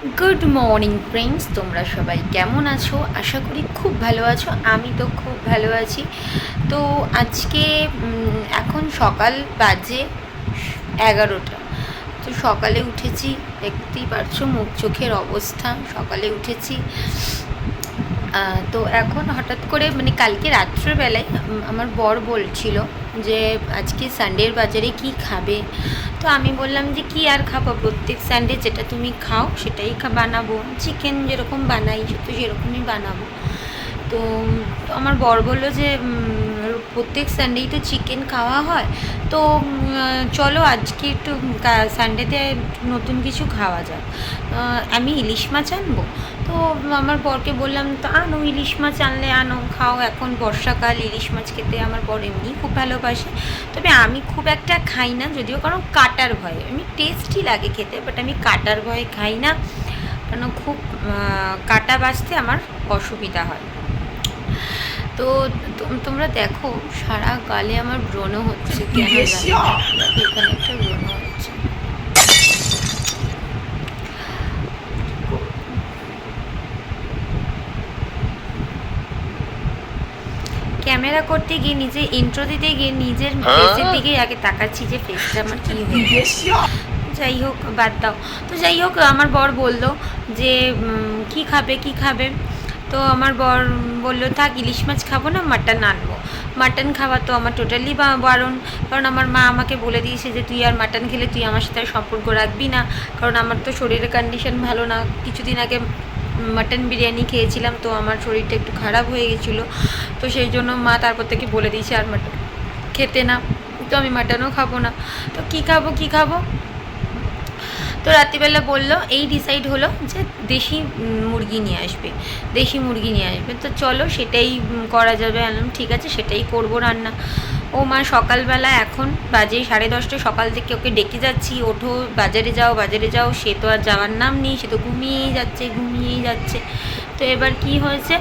Good morning friends তোমরা সবাই কেমন আছো? আশা করি খুব ভালো আছো। আমি তো খুব ভালো আছি। তো আজকে এখন সকাল বাজে এগারোটা। তো সকালে উঠেছি, দেখতেই পারছ মুখ চোখের অবস্থা। সকালে উঠেছি তো এখন হঠাৎ করে মানে কালকে রাত্রেবেলায় আমার বর বলছিল যে আজকে সানডের বাজারে কি খাবে? তো আমি বললাম যে কি আর খাব? প্রত্যেক সানডে যেটা তুমি খাও সেটাই বানাবো। চিকেন যেরকম বানাই তো সেরকমই বানাবো। তো আমার বর বলল যে প্রত্যেক সানডেই তো চিকেন খাওয়া হয়। তো চলো আজকে একটু সানডেতে নতুন কিছু খাওয়া যাক। আমি ইলিশ মাছ আনব? তো আমার বরকে বললাম তো আনো ইলিশ মাছ আনলে আনো খাও এখন বর্ষাকাল ইলিশ মাছ খেতে আমার বর এমনি খুব ভালোবাসে। তবে আমি খুব একটা খাই না যদিও কারণ কাটার ভয়ে। আমি টেস্টি লাগে খেতে বাট আমি কাটার ভয়ে খাই না। কারণ খুব কাটা বাঁচতে আমার অসুবিধা হয়। তো তোম- তোমরা দেখো সারা গালে আমার ব্রণ হচ্ছে। এখানে একটা ব্রণ হচ্ছে ক্যামেরা করতে গিয়ে নিজে ইন্ট্রো দিতে গিয়ে নিজের ফেসের দিকে আগে তাকাচ্ছি যে ফেসটা আমার কি যাই হোক বাদ দাও। তো যাই হোক আমার বর বলল যে কি খাবে কি খাবে? তো আমার বর বলল থাক ইলিশ মাছ খাব না মাটন আনব। মাটন খাওয়া তো আমার টোটালি বারণ। কারণ আমার মা আমাকে বলে দিয়েছে যে তুই আর মাটন খেলে তুই আমার সাথে সম্পর্ক রাখবি না। কারণ আমার তো শরীরের কন্ডিশন ভালো না। কিছুদিন আগে মাটন বিরিয়ানি খেয়েছিলাম, তো আমার শরীরটা একটু খারাপ হয়ে গেছিল। তো সেই জন্য মা তারপর থেকে বলে দিয়েছে আর মাটন খেতে না, তো আমি মাটনও খাব না। তো কী খাব কী খাব? তো রাত্রিবেলা বলল, এই ডিসাইড হলো যে দেশি মুরগি নিয়ে আসবে, দেশি মুরগি নিয়ে আসবে। তো চলো সেটাই করা যাবে আনলাম ঠিক আছে, সেটাই করব রান্না। ও মা, সকালবেলা এখন বাজে সাড়ে দশটা, সকাল থেকে ওকে ডেকে যাচ্ছি। ওঠো, বাজারে যাও বাজারে যাও। সে তো আর যাওয়ার নাম নেই, সে তো ঘুমিয়েই যাচ্ছে ঘুমিয়েই যাচ্ছে। তো এবার কি হয়েছে?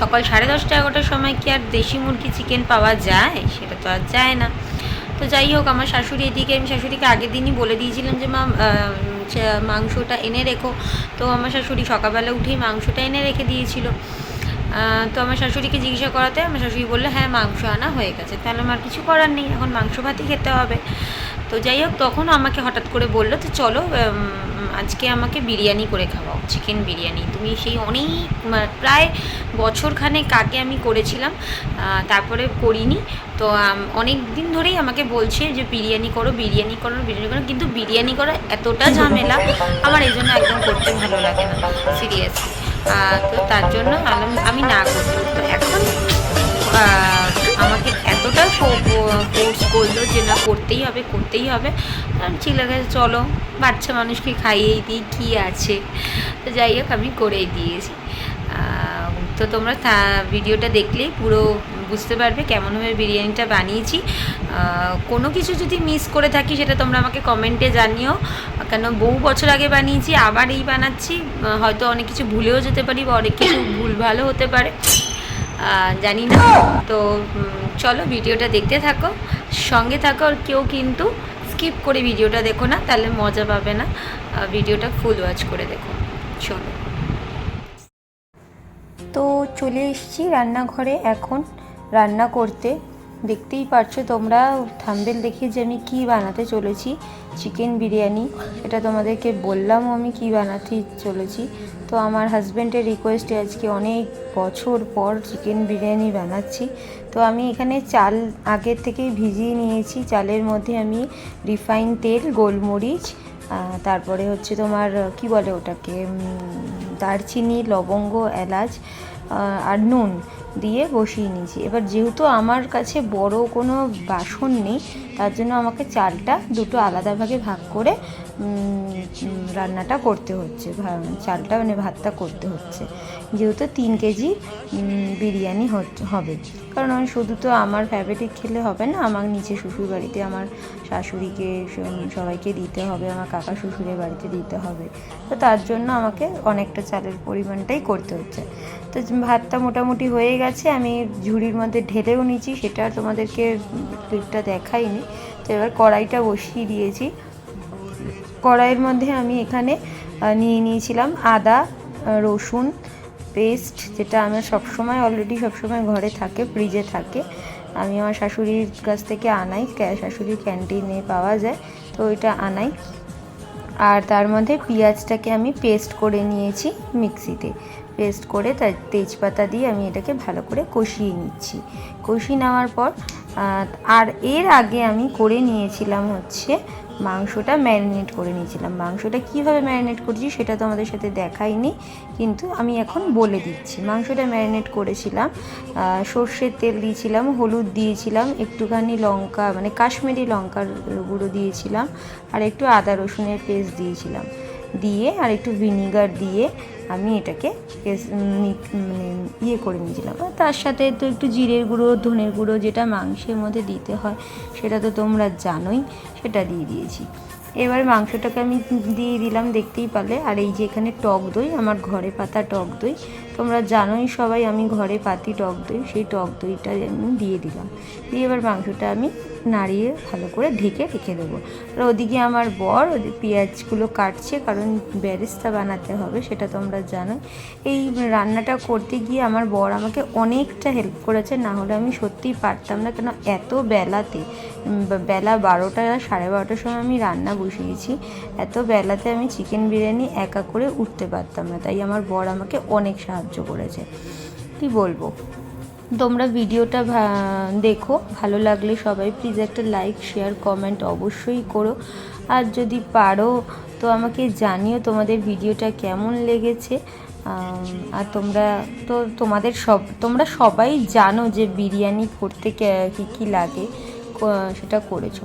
সকাল সাড়ে দশটা এগারোটার সময় কি আর দেশি মুরগি চিকেন পাওয়া যায়? সেটা তো আর যায় না। তো যাই হোক, আমার শাশুড়ি এদিকে, আমি শাশুড়িকে আগের দিনই বলে দিয়েছিলাম যে, মা মাংসটা এনে রেখো। তো আমার শাশুড়ি সকালবেলা উঠেই মাংসটা এনে রেখে দিয়েছিল। তো আমার শাশুড়িকে জিজ্ঞাসা করাতে আমার শাশুড়ি বলল হ্যাঁ মাংস আনা হয়ে গেছে। তাহলে আমার কিছু করার নেই, এখন মাংস ভাতই খেতে হবে। তো যাই হোক, তখন আমাকে হঠাৎ করে বলল, তো চলো আজকে আমাকে বিরিয়ানি করে খাওয়াও, চিকেন বিরিয়ানি। তুমি সেই অনেক প্রায় বছরখানেক আগে আমি করেছিলাম তারপরে করিনি। তো অনেক দিন ধরেই আমাকে বলছে যে, বিরিয়ানি করো বিরিয়ানি করো বিরিয়ানি করো। কিন্তু বিরিয়ানি করা এতটা ঝামেলা আমার এই জন্য একদম করতে ভালো লাগে না, সিরিয়াসলি। তো তার জন্য আমি না করি তো এখন আমাকে এতটা ফোর্স করল যে না, করতেই হবে করতেই হবে। ঠিক লাগে চলো, বাচ্চা মানুষকে খাইয়েই দিই, কী আছে? তো যাই হোক, আমি করেই দিয়েছি। তো তোমরা ভিডিওটা দেখলেই পুরো বুঝতে পারবে কেমনভাবে বিরিয়ানিটা বানিয়েছি। কোনো কিছু যদি মিস করে থাকি সেটা তোমরা আমাকে কমেন্টে জানিও। কেন বহু বছর আগে বানিয়েছি, আবার এই বানাচ্ছি। হয়তো অনেক কিছু ভুলেও যেতে পারি বা অনেক কিছু ভুল ভালো হতে পারে। জানি না। তো চলো ভিডিওটা দেখতে থাকো, সঙ্গে থাকো আর কেউ কিন্তু স্কিপ করে ভিডিওটা দেখো না, তাহলে মজা পাবে না। ভিডিওটা ফুল ওয়াচ করে দেখো। চলো। তো চলে এসেছি রান্নাঘরে এখন। রান্না করতে। দেখতেই পারছ তোমরা থাম্বেল দেখে যে আমি কি বানাতে চলেছি। চিকেন বিরিয়ানি, এটা তোমাদেরকে বললাম আমি কি বানাতে চলেছি। তো আমার হাজব্যান্ডের রিকোয়েস্টে আজকে অনেক বছর পর চিকেন বিরিয়ানি বানাচ্ছি। তো আমি এখানে চাল আগের থেকেই ভিজিয়ে নিয়েছি। চালের মধ্যে আমি রিফাইন তেল, গোলমরিচ তারপরে হচ্ছে তোমার, কি বলে ওটাকে দারচিনি, লবঙ্গ, এলাচ আর নুন। দিয়ে বসিয়ে নিয়েছি। এবার যেহেতু আমার কাছে বড় কোনো বাসন নেই, তার জন্য আমাকে চালটা দুটো আলাদা ভাগে ভাগ করে রান্নাটা করতে হচ্ছে চালটা মানে ভাতটা করতে হচ্ছে। যেহেতু তিন কেজি বিরিয়ানি হবে। কারণ আমি শুধু তো আমার ফ্যামিলি খেলে হবে না, আমার নিচে শ্বশুর বাড়িতে আমার শাশুড়িকে সবাইকে দিতে হবে, আমার কাকা শ্বশুরের বাড়িতে দিতে হবে। তো তার জন্য আমাকে অনেকটা চালের পরিমাণটাই করতে হচ্ছে। তো ভাতটা মোটামুটি হয়ে গেছে, আমি ঝুড়ির মধ্যে ঢেলেও নিয়েছি, সেটা তোমাদেরকে ক্লিপটা দেখাইনি। তো এবার কড়াইটা বসিয়ে দিয়েছি। কড়াইয়ের মধ্যে আমি এখানে নিয়ে নিয়েছিলাম আদা রসুন পেস্ট, যেটা আমার সবসময় অলরেডি সবসময় ঘরে থাকে ফ্রিজে থাকে। আমি আমার শাশুড়ির কাছ থেকে আনাই শাশুড়ির ক্যান্টিনে পাওয়া যায়, তো ওইটা আনাই। আর তার মধ্যে পেঁয়াজটাকে আমি পেস্ট করে নিয়েছি মিক্সিতে পেস্ট করে তার তেজপাতা দিয়ে আমি এটাকে ভালো করে কষিয়ে নিচ্ছি। কষিয়ে নেওয়ার পর আর এর আগে আমি করে নিয়েছিলাম হচ্ছে মাংসটা ম্যারিনেট করে নিয়েছিলাম। মাংসটা কীভাবে ম্যারিনেট করছি সেটা তো আমাদের সাথে দেখাইনি কিন্তু আমি এখন বলে দিচ্ছি। মাংসটা ম্যারিনেট করেছিলাম সর্ষের তেল দিয়েছিলাম, হলুদ দিয়েছিলাম, একটুখানি লঙ্কা মানে কাশ্মীরি লঙ্কার গুঁড়ো দিয়েছিলাম, আর একটু আদা রসুনের পেস্ট দিয়েছিলাম। দিয়ে আর একটু ভিনিগার দিয়ে আমি এটাকে মানে ইয়ে করে নিয়েছিলাম। আর তার সাথে তো একটু জিরের গুঁড়ো, ধনের গুঁড়ো যেটা মাংসের মধ্যে দিতে হয়, সেটা তো তোমরা জানোই, সেটা দিয়ে দিয়েছি। এবার মাংসটাকে আমি দিয়ে দিলাম, দেখতেই পারলে। আর এই যে এখানে টক দই, আমার ঘরে পাতা টক দই তোমরা জানোই সবাই, আমি ঘরে পাতি টক দই, সেই টক দইটা আমি দিয়ে দিলাম। দিয়ে এবার মাংসটা আমি নাড়িয়ে ভালো করে ঢেকে রেখে দেবো। আর ওদিকে আমার বর পেঁয়াজগুলো কাটছে, কারণ ব্যারেস্তা বানাতে হবে, সেটা তোমরা জানো এই রান্নাটা করতে গিয়ে আমার বর আমাকে অনেকটা হেল্প করেছে, না হলে আমি সত্যিই পারতাম না। কেন, এত বেলাতে বেলা বারোটা, সাড়ে বারোটার সময় আমি রান্না বসিয়েছি, এত বেলাতে আমি চিকেন বিরিয়ানি একা করে উঠতে পারতাম না। তাই আমার বর আমাকে অনেক সাহায্য করেছে। কি বলব? তোমরা ভিডিওটা দেখো, ভালো লাগলে সবাই প্লিজ একটা লাইক শেয়ার কমেন্ট অবশ্যই করো। আর যদি পারো, তো আমাকে জানিও তোমাদের ভিডিওটা কেমন লেগেছে। আর তোমরা তো তোমাদের সব, তোমরা সবাই জানো যে বিরিয়ানি করতে কী কী লাগে। সেটা করেছ।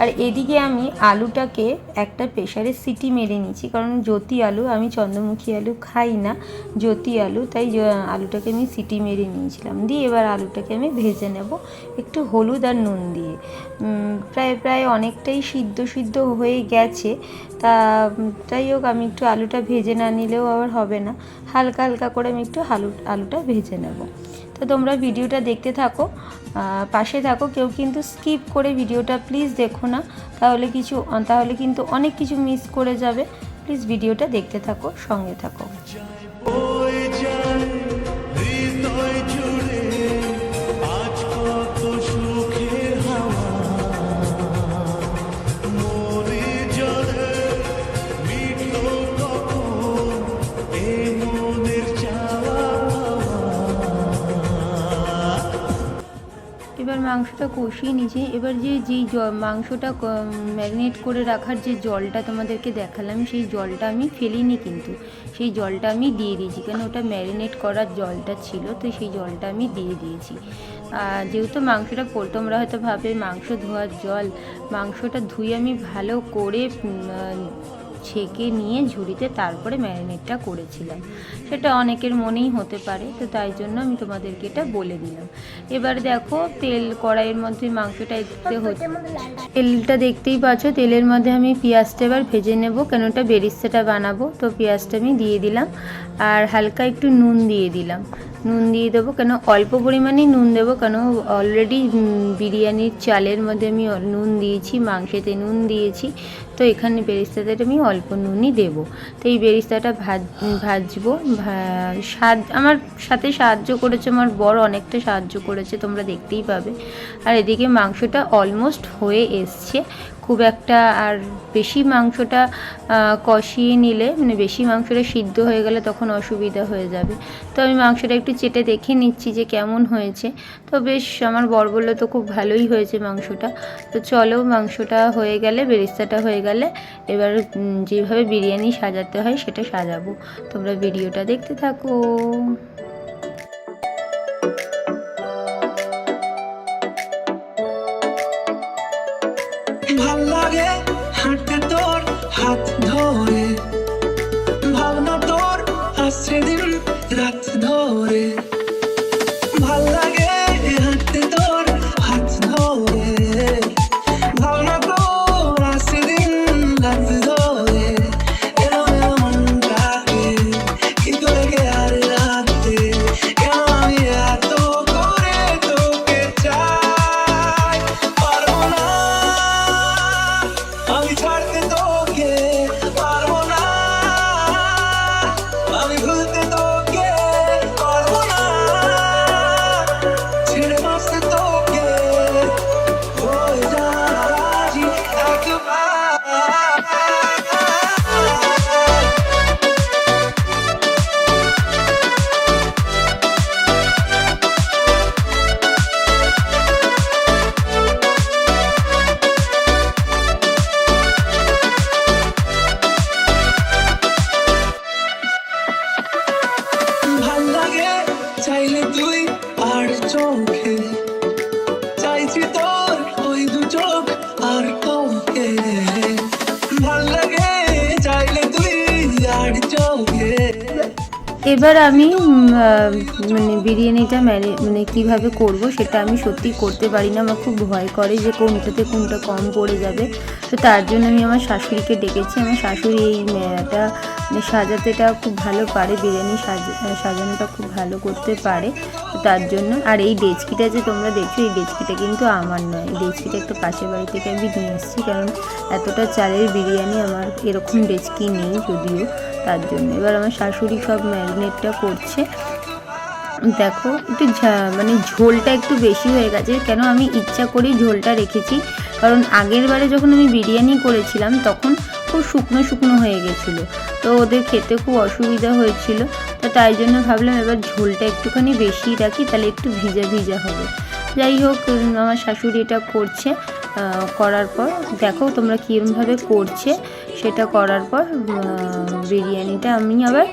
আর এদিকে আমি আলুটাকে একটা প্রেশারে সিটি মেরে নিয়েছি, কারণ জ্যোতি আলু, আমি চন্দ্রমুখী আলু খাই না, জ্যোতি আলু, তাই আলুটাকে আমি সিটি মেরে নিয়েছিলাম। দিয়ে এবার আলুটাকে আমি ভেজে নেব একটু হলুদ আর নুন দিয়ে। প্রায় প্রায় অনেকটাই সিদ্ধ সিদ্ধ হয়ে গেছে। তা, যাই হোক, আমি একটু আলুটা ভেজে না নিলেও আবার হবে না। হালকা হালকা করে আমি একটু আলু আলুটা ভেজে নেব। তো তোমরা ভিডিওটা দেখতে থাকো পাশে থাকো, কেউ কিন্তু স্কিপ করে ভিডিওটা প্লিজ দেখো না, তাহলে কিছু, তাহলে কিন্তু অনেক কিছু মিস করে যাবে। প্লিজ ভিডিওটা দেখতে থাকো, সঙ্গে থাকো। মাংসটা কষিয়ে নিয়েছি এবার যে যেই মাংসটা ম্যারিনেট করে রাখার যে জলটা তোমাদেরকে দেখালাম, সেই জলটা আমি ফেলিনি কিন্তু। সেই জলটা আমি দিয়ে দিয়েছি, কেন ওটা ম্যারিনেট করার জলটা ছিল, তো সেই জলটা আমি দিয়ে দিয়েছি। যেহেতু মাংসটা তোমরা হয়তো ভাবে মাংস ধোয়ার জল, মাংসটা ধুয়ে আমি ভালো করে ছেঁকে নিয়ে ঝুড়িতে তারপরে ম্যারিনেটটা করেছিলাম। সেটা অনেকের মনেই হতে পারে তো তাই জন্য আমি তোমাদেরকে এটা বলে দিলাম। এবার দেখো তেল কড়াইয়ের মধ্যে মাংসটা দিতে হচ্ছে তেলটা দেখতেই পাচ্ছ তেলের মধ্যে আমি পেঁয়াজটা এবার ভেজে নেব কেন ওটা বেরিস্তাটা বানাবো। তো পেঁয়াজটা আমি দিয়ে দিলাম আর হালকা একটু নুন দিয়ে দিলাম। নুন দিয়ে দেবো। কেন, অল্প পরিমাণেই নুন দেবো। কেন অলরেডি বিরিয়ানির চালের মধ্যে আমি নুন দিয়েছি, মাংসেতে নুন দিয়েছি। তো এখানে বেরিস্তাতে আমি অল্প নুনই দেবো। তো এই বেরিস্তাটা ভাজ, ভাজবো। স্বাদ, আমার সাথে সাহায্য করেছে, আমার বড় অনেকটা সাহায্য করেছে, তোমরা দেখতেই পাবে। আর এদিকে মাংসটা অলমোস্ট হয়ে এসছে। খুব একটা আর বেশি মাংসটা কষিয়ে নিলে মানে বেশি মাংসটা সিদ্ধ হয়ে গেলে তখন অসুবিধা হয়ে যাবে। তো আমি মাংসটা একটু চেটে দেখে নিচ্ছি যে কেমন হয়েছে। তো বেশ, আমার বর বলল তো খুব ভালোই হয়েছে মাংসটা। তো চলো, মাংসটা হয়ে গেলে, বেরিস্তাটা হয়ে গেলে, এবার যেভাবে বিরিয়ানি সাজাতে হয় সেটা সাজাবো। তোমরা ভিডিওটা দেখতে থাকো। ভালো লাগে চাইলে তুই আর চোখে এবার আমি মানে বিরিয়ানিটা ম্যানে মানে কীভাবে করব সেটা আমি সত্যি করতে পারি না। আমার খুব ভয় করে যে কোনটাতে কোনটা কম পড়ে যাবে। তো তার জন্য আমি আমার শাশুড়িকে ডেকেছি। আমার শাশুড়ি এই মানে সাজাতেটা খুব ভালো পারে, বিরিয়ানি সাজা, সাজানোটা খুব ভালো করতে পারে। তো তার জন্য, আর এই ডেচকিটা যে তোমরা দেখছ, এই ডেচকিটা কিন্তু আমার নয়। এই ডেচকিটা একটা পাশের বাড়ি থেকে আমি নিয়ে এসেছি, কারণ এতটা চালের বিরিয়ানি আমার এরকম ডেচকি নেই যদিও। তার জন্য। এবার আমার শাশুড়ি সব ম্যারিনেটটা করছে। দেখো, একটু মানে ঝোলটা একটু বেশি হয়ে গেছে, কেন আমি ইচ্ছা করেই ঝোলটা রেখেছি। কারণ আগের বারে যখন আমি বিরিয়ানি করেছিলাম, তখন খুব শুকনো শুকনো হয়ে গেছিল। তো ওদের খেতে খুব অসুবিধা হয়েছিল। তো তাই জন্য ভাবলাম এবার ঝোলটা একটুখানি বেশি রাখি, তাহলে একটু ভিজা ভিজা হবে। যাই হোক আমার শাশুড়ি এটা করছে। করার পর, দেখো তোমরা কীরমভাবে করছে। সেটা করার পর বিরিয়ানিটা আমি আবার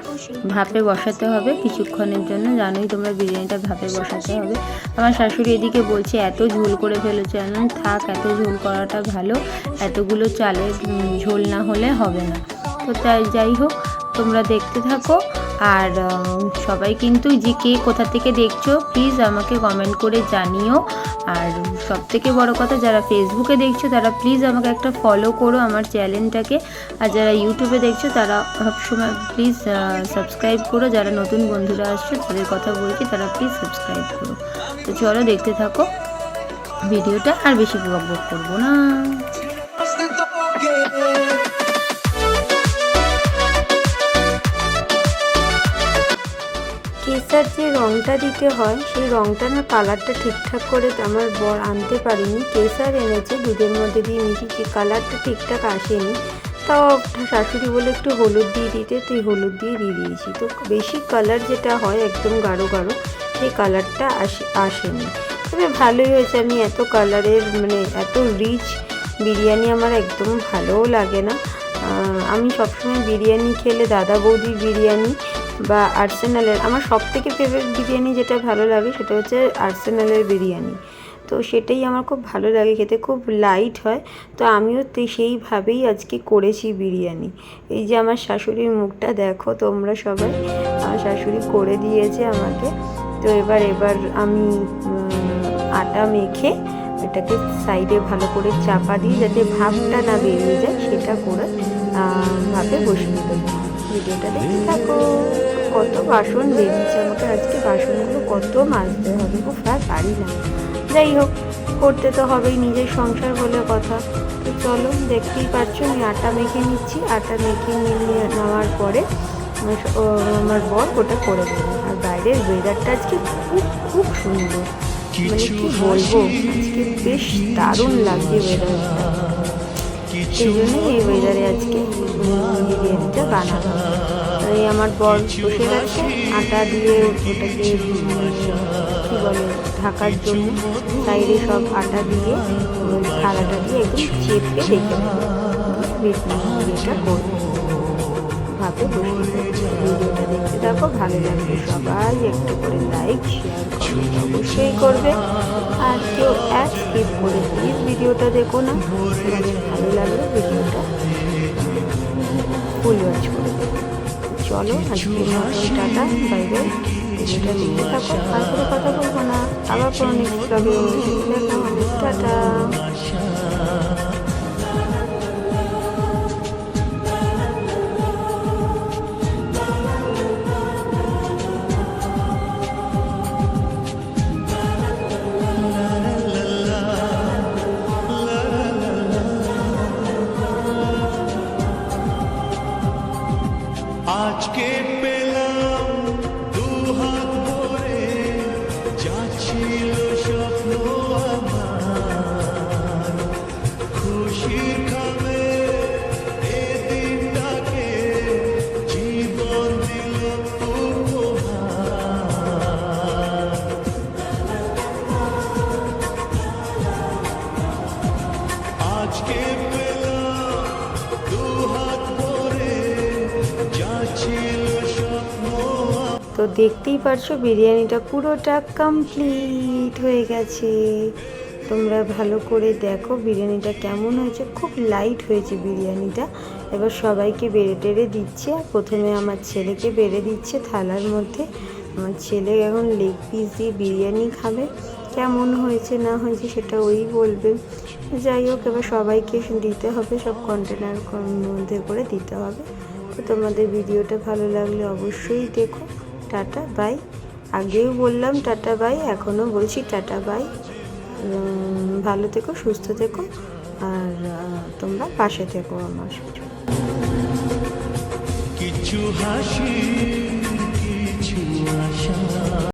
ভাপে বসাতে হবে কিছুক্ষণের জন্য। জানোই তোমরা বিরিয়ানিটা ভাপে বসাতে হবে। আমার শাশুড়ি এদিকে বলছে, এত ঝোল করে ফেলেছে আমি থাক, এত ঝোল করাটা ভালো। এতগুলো চালের ঝোল না হলে হবে না। তো তাই যাই হোক, তোমরা দেখতে থাকো। আর সবাই কিন্তু যে কে কোথা থেকে দেখছ প্লিজ আমাকে কমেন্ট করে জানিও। আর সব থেকে বড় কথা, যারা ফেসবুকে দেখছ, তারা প্লিজ আমাকে একটা ফলো করো আমার চ্যানেলটাকে আর যারা ইউটিউবে দেখছ, তারা সবসময় প্লিজ সাবস্ক্রাইব করো। যারা নতুন বন্ধুরা আসছে, তাদের কথা বলছি, তারা প্লিজ সাবস্ক্রাইব করো। তো চলো দেখতে থাকো ভিডিওটা, আর বেশি উপভোগ করব না। কেসার যে রঙটা দিতে হয়, সেই রঙটা না কালারটা ঠিকঠাক করে আমার বর আনতে পারিনি। কেসার এনেছে, দুধের মধ্যে দিয়ে মিশিয়েছি কালারটা ঠিকঠাক আসেনি। তাও শাশুড়ি বলে একটু হলুদ দিয়ে দিতে, তুই হলুদ দিয়ে দিয়ে দিয়েছি। তো বেশি কালার যেটা হয়, একদম গাঢ় গাঢ়, সেই কালারটা আসে, আসেনি। তবে ভালোই হয়েছে, আমি এত কালারের মানে এত রিচ বিরিয়ানি আমার একদম ভালোও লাগে না। আমি সবসময় বিরিয়ানি খেলে দাদা বৌদির বিরিয়ানি বা আর্সেনালের আমার সব থেকে ফেভারিট বিরিয়ানি যেটা ভালো লাগে সেটা হচ্ছে আর্সেনালের বিরিয়ানি। তো সেটাই আমার খুব ভালো লাগে খেতে, খুব লাইট হয়। তো আমিও সেইভাবেই আজকে করেছি বিরিয়ানি। এই যে আমার শাশুড়ির মুখটা দেখো তোমরা সবাই, আমার শাশুড়ি করে দিয়েছে আমাকে। তো এবার এবার আমি আটা মেখে এটাকে সাইডে ভালো করে চাপা দিই যাতে ভাবটা না বেরিয়ে যায়, সেটা করে ভাবে বসিয়ে দেবো। ভিডিওটা দেখতে থাকো। কত বাসন বেরিয়েছে আমাকে আজকে বাসনগুলো কত মাজতে হবে খুব আর পারি না যাই হোক করতে তো হবেই নিজের সংসার বলে কথা। তো চলো দেখতেই পাচ্ছ আমি আটা মেখে নিচ্ছি। আটা মেখে নিয়ে নেওয়ার পরে আমার বর ওটা করে দেবে। আর বাইরের ওয়েদারটা আজকে খুব খুব সুন্দর। মানে কি বলব আজকে বেশ দারুণ লাগছে ওয়েদারটা সেই জন্যই এই ওয়েদারে আজকে বিরিয়ানিটা বানানো আর এই আমার বর বসে গেছে, আটা দিয়ে ওটাকে, কি বলে, ঢাকার জন্য সাইডে সব আটা দিয়ে থালাটা দিয়ে একদম চেপে রেখে বিরিয়ানিটা করব। ভাবে ভিডিওটা দেখতে থাকো, ভালো লাগবে সবাই একটু করে লাইক শেয়ার কমেন্ট অবশ্যই করবে। আর কেউ এক স্কিপ করে প্লিজ ভিডিওটা দেখো না ভালো লাগলে ভিডিওটা ফুল ওয়াচ করে চলো, আজকে মতন টাটা, বাই বাই। ভিডিওটা দেখতে থাকো, আর কোনো কথা বলব না। আবার কোনো নেক্সট ব্লগে হবে। টাটা। দেখতেই পারছ, বিরিয়ানিটা পুরোটা কমপ্লিট হয়ে গেছে। তোমরা ভালো করে দেখো বিরিয়ানিটা কেমন হয়েছে, খুব লাইট হয়েছে বিরিয়ানিটা। এবার সবাইকে বেড়ে টেড়ে দিচ্ছে, আর প্রথমে আমার ছেলেকে বেড়ে দিচ্ছে থালার মধ্যে। আমার ছেলে এখন লেগ পিস দিয়ে বিরিয়ানি খাবে, কেমন হয়েছে না হয়েছে সেটা ওই বলবে। যাই হোক, এবার সবাইকে দিতে হবে, সব কন্টেনার মধ্যে করে দিতে হবে। তো তোমাদের ভিডিওটা ভালো লাগলে অবশ্যই দেখো। Tata, bye. আগেও বললাম টাটা, বাই, এখনও বলছি টাটা, বাই। ভালো থেকো, সুস্থ থেকো, আর তোমরা পাশে থেকো আমার কিছু হাসি